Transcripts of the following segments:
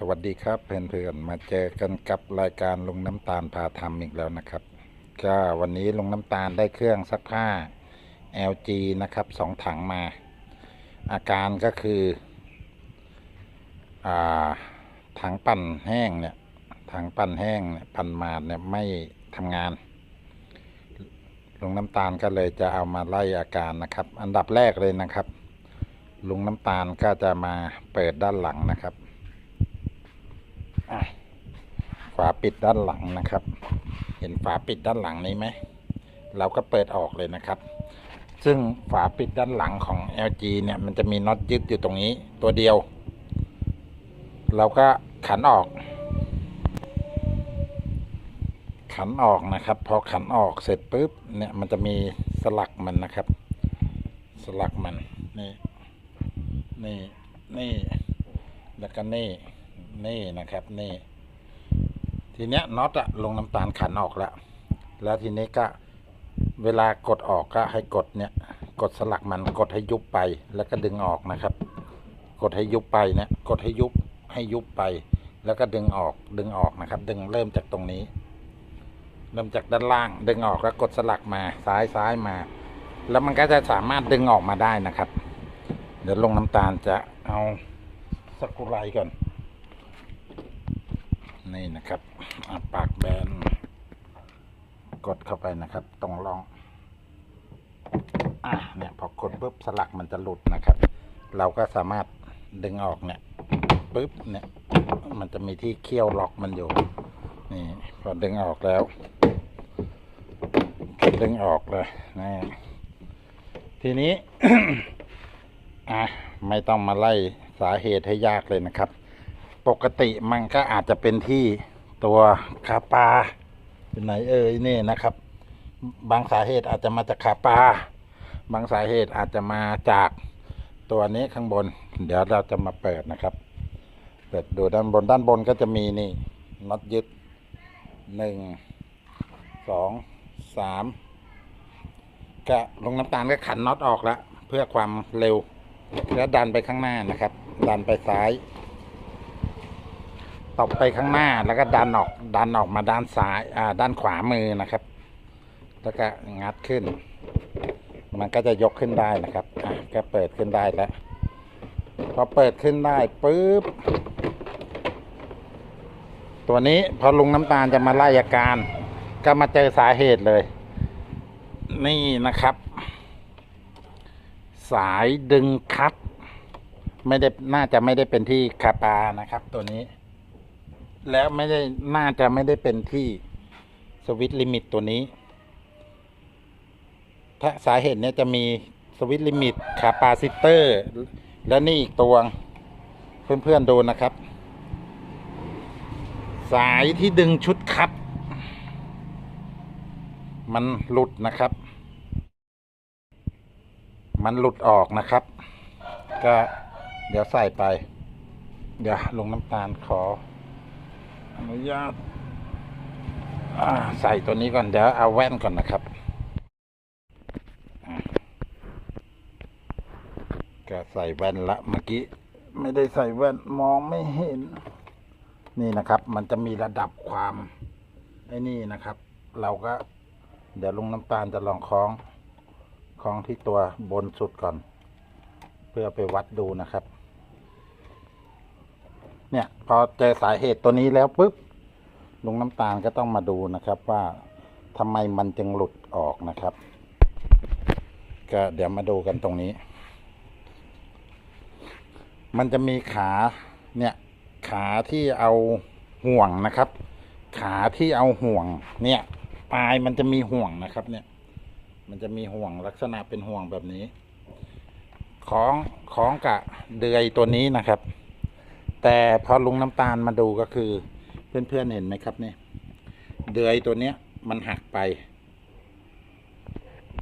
สวัสดีครับเพื่อนๆมาเจอกันกับรายการลงน้ำตาลพาทำอีกแล้วนะครับ ก็วันนี้ลงน้ำตาลได้เครื่องซักผ้า LG นะครับสองถังมา อาการก็คืออถังปั่นแห้งเนี่ยถังปั่นแห้งเนี่ยปั่นมาดเนี่ยไม่ทำงานลุงน้ำตาลก็เลยจะเอามาไล่อาการนะครับ อันดับแรกเลยนะครับลุงน้ำตาลก็จะมาเปิดด้านหลังนะครับอะ ฝาปิดด้านหลังนะครับ เห็นฝาปิดด้านหลังนี้ไหม เราก็เปิดออกเลยนะครับ ซึ่งฝาปิดด้านหลังของ LG เนี่ยมันจะมีน็อตยึดอยู่ตรงนี้ตัวเดียว เราก็ขันออก ขันออกนะครับ พอขันออกเสร็จปุ๊บเนี่ยมันจะมีสลักมันนะครับ สลักมันนี่นี่นี่แล้วก็นี่นี่นะครับนี่ ทีเนี้ยน็อตอะลงน้ำตาลขันออกแล้ว แล้วทีนี้ก็เวลากดออกก็ให้กดเนี่ย กดสลักมันกดให้ยุบไปแล้วก็ดึงออกนะครับ กดให้ยุบไปเนี่ยกดให้ยุบให้ยุบไป แล้วก็ดึงออกดึงออกนะครับ ดึงเริ่มจากตรงนี้ เริ่มจากด้านล่าง ดึงออกแล้วกดสลักมาซ้ายซ้ายมา แล้วมันก็จะสามารถดึงออกมาได้นะครับ เดี๋ยวลงน้ำตาลจะเอาสกรูไรก่อน นี่นะครับปากแบน กดเข้าไปนะครับ ตรงร่อง อะเนี่ยพอกดปุ๊บสลักมันจะหลุดนะครับ เราก็สามารถดึงออกเนี่ยปุ๊บเนี่ย มันจะมีที่เคี่ยวล็อกมันอยู่ นี่ พอดึงออกแล้วดึงออกเลยนี่ทีนี้ อะไม่ต้องมาไล่สาเหตุให้ยากเลยนะครับ ปกติมันก็อาจจะเป็นที่ตัวขาปลาเป็นไหนเอ่ยนี่นะครับ บางสาเหตุอาจจะมาจากขาปลาบางสาเหตุอาจจะมาจากตัวนี้ข้างบน เดี๋ยวเราจะมาเปิดนะครับ เปิดดูด้านบนด้านบนก็จะมีนี่น็อตยึดหนึ่งสองสามก็ลงน้ำตาลก็ขันน็อตออกแล้ว เพื่อความเร็ว แล้วดันไปข้างหน้านะครับ ดันไปซ้าย ตบไปข้างหน้าแล้วก็ดันออกดันออกมาด้านซ้ายอ่าด้านขวามือนะครับ แล้วก็งัดขึ้น มันก็จะยกขึ้นได้นะครับอะก็เปิดขึ้นได้แล้วพอเปิดขึ้นได้ปุ๊บตัวนี้พอลุงน้ำตาลจะมาไล่อาการ ก็มาเจอสาเหตุเลย นี่นะครับ สายดึงคัดไม่ได้น่าจะไม่ได้เป็นที่คาปานะครับ ตัวนี้ แล้วไม่ได้น่าจะไม่ได้เป็นที่สวิตลิมิตตัวนี้ ถ้าสาเหตุเนี้ยจะมีสวิตลิมิตคาปาซิเตอร์ แล้วนี่อีกตัว เพื่อนๆดูนะครับ สายที่ดึงชุดคัดมันหลุดนะครับ มันหลุดออกนะครับ ก็เดี๋ยวใส่ไป เดี๋ยวลงน้ำตาลขอ นุญาตใส่ตัวนี้ก่อน เดี๋ยวเอาแว่นก่อนนะครับก็ใส่แว่นละเมื่อกี้ ไม่ได้ใส่แว่นมองไม่เห็น นี่นะครับ มันจะมีระดับความไอ้นี่นะครับ เราก็ เดี๋ยวลงน้ำตาลจะลองคล้องคล้องที่ตัวบนสุดก่อน เพื่อไปวัดดูนะครับ เนี่ย พอเจอสาเหตุตัวนี้แล้วปุ๊บลุงน้ำตาลก็ต้องมาดูนะครับว่าทำไมมันจึงหลุดออกนะครับ ก็เดี๋ยวมาดูกันตรงนี้ มันจะมีขาเนี่ย ขาที่เอาห่วงนะครับ ขาที่เอาห่วง เนี่ยปลายมันจะมีห่วงนะครับ เนี่ย มันจะมีห่วงลักษณะเป็นห่วงแบบนี้ ของของกะเดือยตัวนี้นะครับ แต่พอลุงน้ำตาลมาดูก็คือ เพื่อนๆเห็นไหมครับเนี่ยเดือยตัวเนี้ย มันหักไป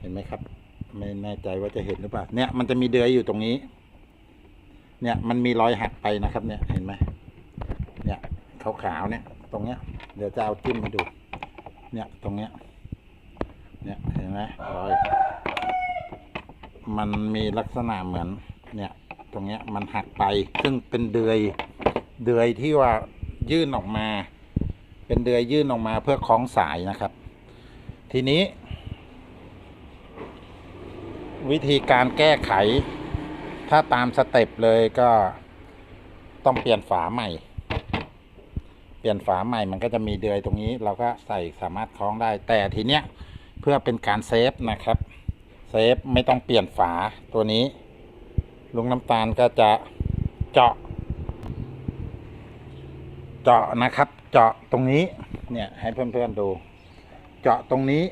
เห็นไหมครับ ไม่แน่ใจว่าจะเห็นหรือเปล่า เนี่ยมันจะมีเดือยอยู่ตรงนี้ เนี่ยมันมีรอยหักไปนะครับ เนี่ยเห็นไหมเนี่ยขาวๆเนี่ย ตรงเนี้ย เดี๋ยวจะเอาจิ้มให้ดู เนี่ยตรงเนี้ย เนี่ยเห็นไหมรอย มันมีลักษณะเหมือน เนี่ย ตรงเนี้ยมันหักไป ซึ่งเป็นเดือย เดือยที่ว่ายื่นออกมา เป็นเดือยยื่นออกมาเพื่อคล้องสายนะครับ ทีนี้ วิธีการแก้ไข ถ้าตามสเต็ปเลยก็ต้องเปลี่ยนฝาใหม่ เปลี่ยนฝาใหม่มันก็จะมีเดือยตรงนี้ เราก็ใส่สามารถคล้องได้ แต่ทีเนี้ยเพื่อเป็นการเซฟนะครับเซฟไม่ต้องเปลี่ยนฝาตัวนี้ ลุงน้ำตาลก็จะเจาะ เจาะนะครับ เจาะตรงนี้ เนี่ยให้เพื่อนๆดู เจาะตรงนี้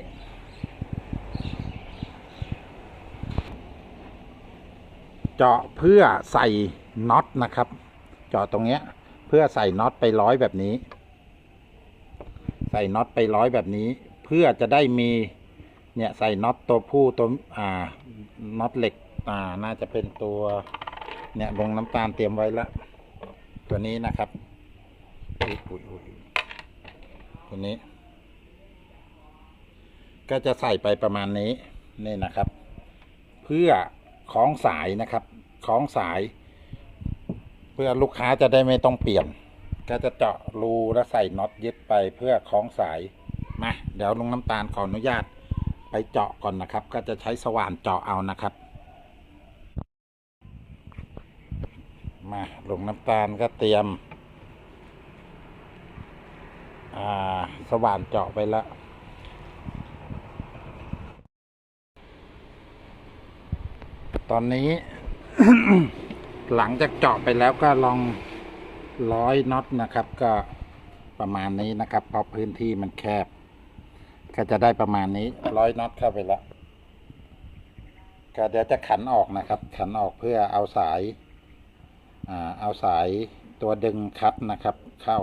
เจาะเพื่อใส่น็อตนะครับ เจาะตรงเนี้ย เพื่อใส่น็อตไปร้อยแบบนี้ ใส่น็อตไปร้อยแบบนี้ เพื่อจะได้มี เนี่ยใส่น็อตตัวผู้ตัวอ่าน็อตเหล็ก อ่า น่าจะเป็นตัว เนี่ยลงน้ำตาลเตรียมไว้แล้วตัวนี้นะครับ อุ๊ยอุ๊ยอุ๊ยตัวนี้ ก็จะใส่ไปประมาณนี้นี่นะครับ เพื่อคล้องสายนะครับคล้องสาย เพื่อลูกค้าจะได้ไม่ต้องเปลี่ยน ก็จะเจาะรูแล้วใส่น็อตยึดไปเพื่อคล้องสายมาเดี๋ยวลุงน้ำตาลขออนุญาตไปเจาะก่อนนะครับ ก็จะใช้สว่านเจาะเอานะครับ มาลุงน้ำตาลก็เตรียม สว่านเจาะไปแล้ว ตอนนี้ หลังจากเจาะไปแล้วก็ลองร้อยน็อตนะครับ ก็ประมาณนี้นะครับ เพราะพื้นที่มันแคบ ก็จะได้ประมาณนี้ร้อยน็อตเข้าไปแล้วก็เดี๋ยวจะขันออกนะครับ ขันออกเพื่อเอาสาย อ่า เอาสายตัวดึงคัดนะครับ เข้า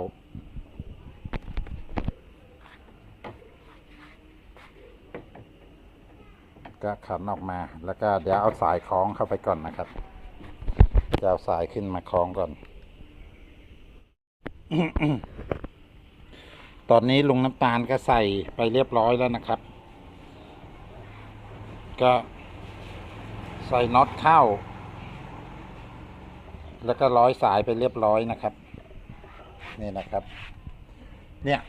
ก็ขันออกมา แล้วก็เดี๋ยวเอาสายคล้องเข้าไปก่อนนะครับ จะเอาสายขึ้นมาคล้องก่อน ตอนนี้ลุงน้ำตาลก็ใส่ไปเรียบร้อยแล้วนะครับ ก็ใส่น็อตเข้า แล้วก็ร้อยสายไปเรียบร้อยนะครับ นี่นะครับ เนี่ย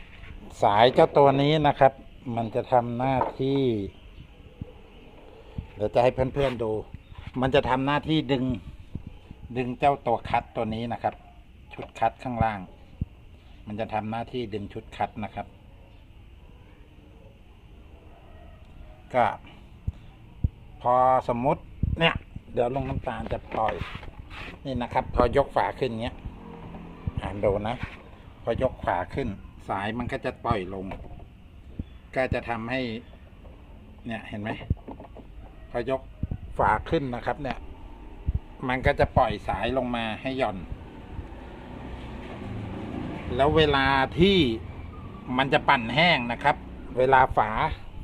สายเจ้าตัวนี้นะครับ มันจะทำหน้าที่ เดี๋ยวจะให้เพื่อนๆดู มันจะทำหน้าที่ดึง ดึงเจ้าตัวคัดตัวนี้นะครับ ชุดคัดข้างล่าง มันจะทำหน้าที่ดึงชุดคัดนะครับ ก็ พอสมมุติเนี่ย เดี๋ยวลงน้ำตาลจะปล่อย นี่นะครับ พอยกฝาขึ้นเนี้ยอ่านดูนะ พอยกฝาขึ้น สายมันก็จะปล่อยลง ก็จะทำให้ เนี่ยเห็นไหม พอยกฝาขึ้นนะครับ เนี่ย มันก็จะปล่อยสายลงมาให้หย่อน แล้วเวลาที่มันจะปั่นแห้งนะครับ เวลาฝา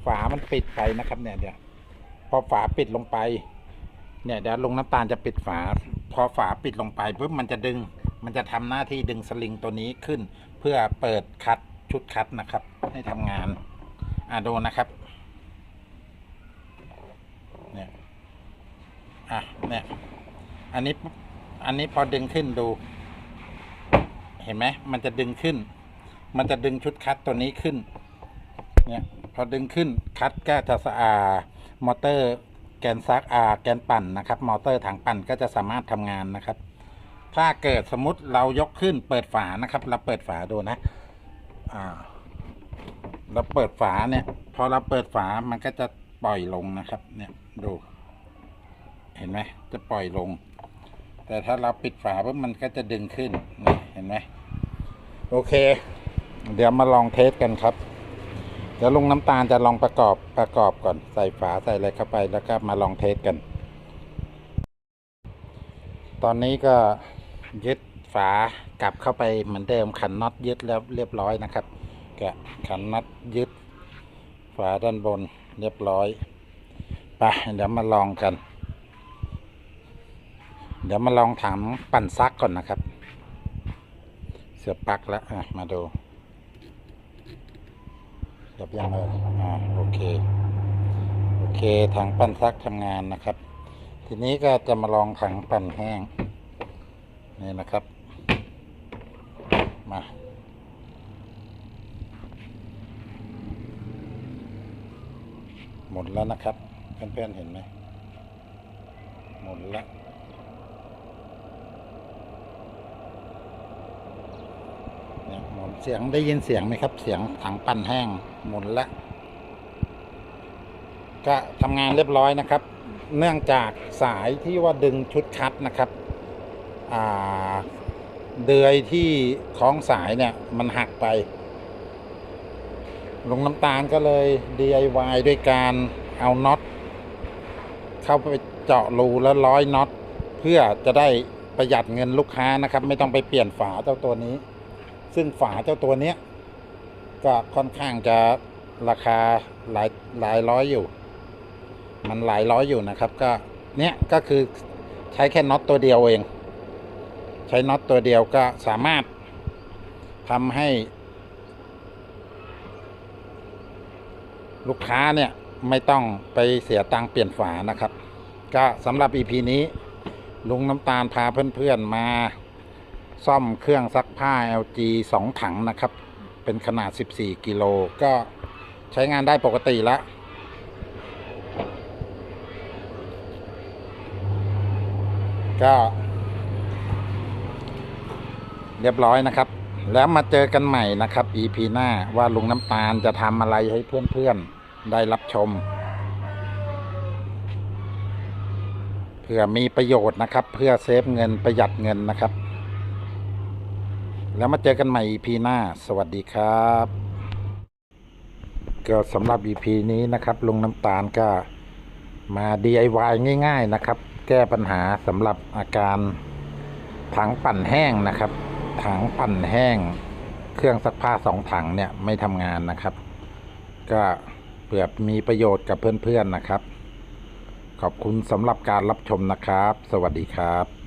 ฝามันปิดไปนะครับ เนี่ยเดี๋ยวพอฝาปิดลงไป เนี่ยเดี๋ยวลงน้ำตาลจะปิดฝา พอฝาปิดลงไปปุ๊บมันจะดึง มันจะทำหน้าที่ดึงสลิงตัวนี้ขึ้น เพื่อเปิดคัดชุดคัดนะครับ ให้ทำงาน อ่าดูนะครับ เนี่ย อะเนี่ย อันนี้อันนี้พอดึงขึ้นดู เห็นไหมมันจะดึงขึ้น มันจะดึงชุดคัดตัวนี้ขึ้น เนี่ยพอดึงขึ้นคัดก็จะสะอาดมอเตอร์แกนซักอาแกนปั่นนะครับ มอเตอร์ถังปั่นก็จะสามารถทำงานนะครับ ถ้าเกิดสมมติเรายกขึ้นเปิดฝานะครับ เราเปิดฝาดูนะ อ่า เราเปิดฝาเนี่ย พอเราเปิดฝามันก็จะปล่อยลงนะครับ เนี่ยดู เห็นไหมจะปล่อยลง แต่ถ้าเราปิดฝาปุ๊บมันก็จะดึงขึ้นนี่เห็นไหมโอเค เดี๋ยวมาลองเทสกันครับเดี๋ยวลุงน้ำตาลจะลองประกอบประกอบก่อนใส่ฝาใส่อะไรเข้าไปแล้วก็มาลองเทสกัน ตอนนี้ก็ยึดฝากลับเข้าไปเหมือนเดิมขันน็อตยึดแล้วเรียบร้อยนะครับกะขันน็อตยึดฝาด้านบนเรียบร้อยไปเดี๋ยวมาลองกัน ดี๋ยวมาลองถังปั่นซักก่อนนะครับ เสียบปลั๊กแล้วอะมาดูเสียบยังเอออ่าโอเค โอเคถังปั่นซักทำงานนะครับ ทีนี้ก็จะมาลองถังปั่นแห้งนี่นะครับ มาหมดแล้วนะครับ เพื่อนๆเห็นไหมหมดแล้ว เสียงได้ยินเสียงไหมครับ เสียงถังปั่นแห้งหมุนแล้วก็ทำงานเรียบร้อยนะครับ เนื่องจากสายที่ว่าดึงชุดคัดนะครับเดือยที่คล้องสายเนี่ยมันหักไปลงน้ำตาลก็เลย DIY ด้วยการเอาน็อตเข้าไปเจาะรูแล้วร้อยน็อตเพื่อจะได้ประหยัดเงินลูกค้านะครับ ไม่ต้องไปเปลี่ยนฝาเจ้าตัวนี้ ซึ่งฝาเจ้าตัวเนี้ย ก็ค่อนข้างจะราคาหลายหลายร้อยอยู่ มันหลายร้อยอยู่นะครับ ก็เนี้ยก็คือใช้แค่น็อตตัวเดียวเอง ใช้น็อตตัวเดียวก็สามารถทำให้ ลูกค้าเนี่ยไม่ต้องไปเสียตังค์เปลี่ยนฝานะครับ ก็สำหรับ EP นี้ ลุงน้ำตาลพาเพื่อนๆมา ซ่อมเครื่องซักผ้า LG 2 ถังนะครับ เป็นขนาด 14 กิโล ก็ใช้งานได้ปกติแล้วก็ เรียบร้อยนะครับ แล้วมาเจอกันใหม่นะครับ EP หน้าว่าลุงน้ำตาลจะทำอะไรให้เพื่อนๆ ได้รับชมเพื่อมีประโยชน์นะครับ เพื่อเซฟเงินประหยัดเงินนะครับ แล้วมาเจอกันใหม่ EP หน้า สวัสดีครับ ก็สำหรับ EP นี้นะครับลุงน้ำตาลก็มา DIY ง่าย ๆนะครับ แก้ปัญหาสำหรับอาการถังปั่นแห้งนะครับถังปั่นแห้ง เครื่องซักผ้าสองถังเนี่ยไม่ทำงานนะครับ ก็เผื่อมีประโยชน์กับเพื่อนๆนะครับ ขอบคุณสำหรับการรับชมนะครับ สวัสดีครับ